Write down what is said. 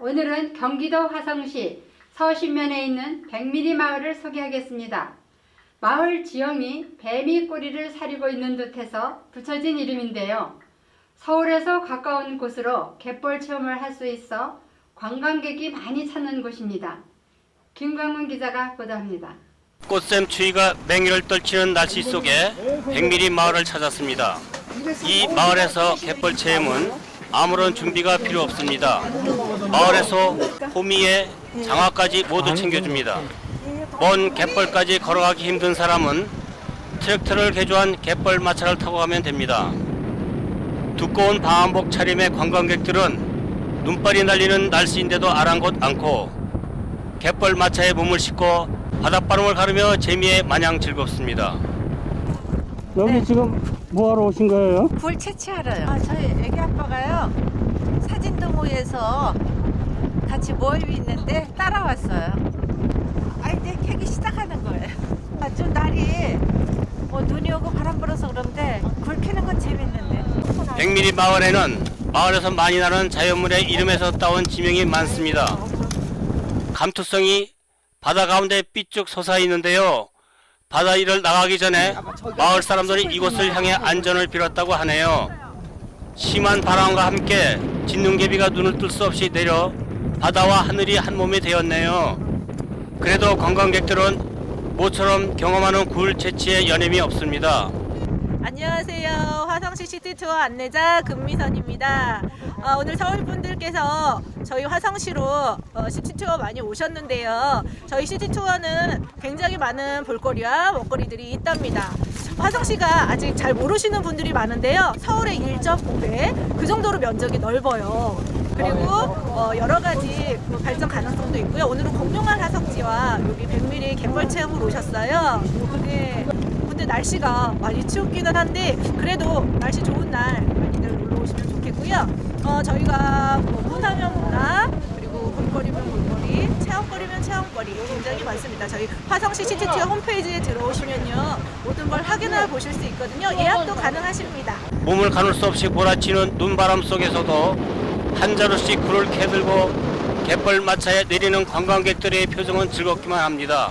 오늘은 경기도 화성시 서신면에 있는 백미리 마을을 소개하겠습니다. 마을 지형이 뱀이 꼬리를 사리고 있는 듯해서 붙여진 이름인데요. 서울에서 가까운 곳으로 갯벌 체험을 할 수 있어 관광객이 많이 찾는 곳입니다. 김광문 기자가 보도합니다. 꽃샘 추위가 맹위를 떨치는 날씨 속에 백미리 마을을 찾았습니다. 이 마을에서 갯벌 체험은 아무런 준비가 필요 없습니다. 마을에서 호미에 장화까지 모두 챙겨줍니다. 먼 갯벌까지 걸어가기 힘든 사람은 트랙터를 개조한 갯벌 마차를 타고 가면 됩니다. 두꺼운 방한복 차림의 관광객들은 눈발이 날리는 날씨인데도 아랑곳 않고 갯벌 마차에 몸을 싣고 바닷바람을 가르며 재미에 마냥 즐겁습니다. 여기 지금 뭐하러 오신 거예요? 굴 채취하러요. 아, 저희 애기 아빠가요. 사진 동호회에서 같이 모임이 있는데 따라왔어요. 아, 이제 캐기 시작하는 거예요. 아, 좀 날이 뭐 눈이 오고 바람 불어서 그런데 굴 캐는 건 재밌는데. 백미리 마을에는 마을에서 많이 나는 자연물의 이름에서 따온 지명이 많습니다. 감투성이 바다 가운데 삐쭉 솟아 있는데요. 바다 일을 나가기 전에 마을 사람들이 이곳을 향해 안전을 빌었다고 하네요. 심한 바람과 함께 진눈개비가 눈을 뜰 수 없이 내려 바다와 하늘이 한 몸이 되었네요. 그래도 관광객들은 모처럼 경험하는 굴 채취에 여념이 없습니다. 안녕하세요. 화성시 시티투어 안내자 금미선입니다. 어, 오늘 서울 분들께서 저희 화성시로 어, 시티투어 많이 오셨는데요. 저희 시티투어는 굉장히 많은 볼거리와 먹거리들이 있답니다. 화성시가 아직 잘 모르시는 분들이 많은데요. 서울의 1.5배 그 정도로 면적이 넓어요. 그리고 어, 여러 가지 뭐 발전 가능성도 있고요. 오늘은 공룡한 화석지와 여기 백미리 갯벌 체험을 오셨어요. 네. 근데 날씨가 많이 추웠기는 한데 그래도 날씨 좋은 날 많이들 놀러 오시면 좋겠고요. 어, 저희가 뭐 문화면 문화 그리고 볼거리면 볼거리, 체험거리면 체험거리 굉장히 많습니다. 저희 화성시 시티투어 홈페이지에 들어오시면요 모든 걸 확인해 보실 수 있거든요. 예약도 가능하십니다. 몸을 가눌 수 없이 몰아치는 눈바람 속에서도 한 자루씩 굴을 캐들고 갯벌 마차에 내리는 관광객들의 표정은 즐겁기만 합니다.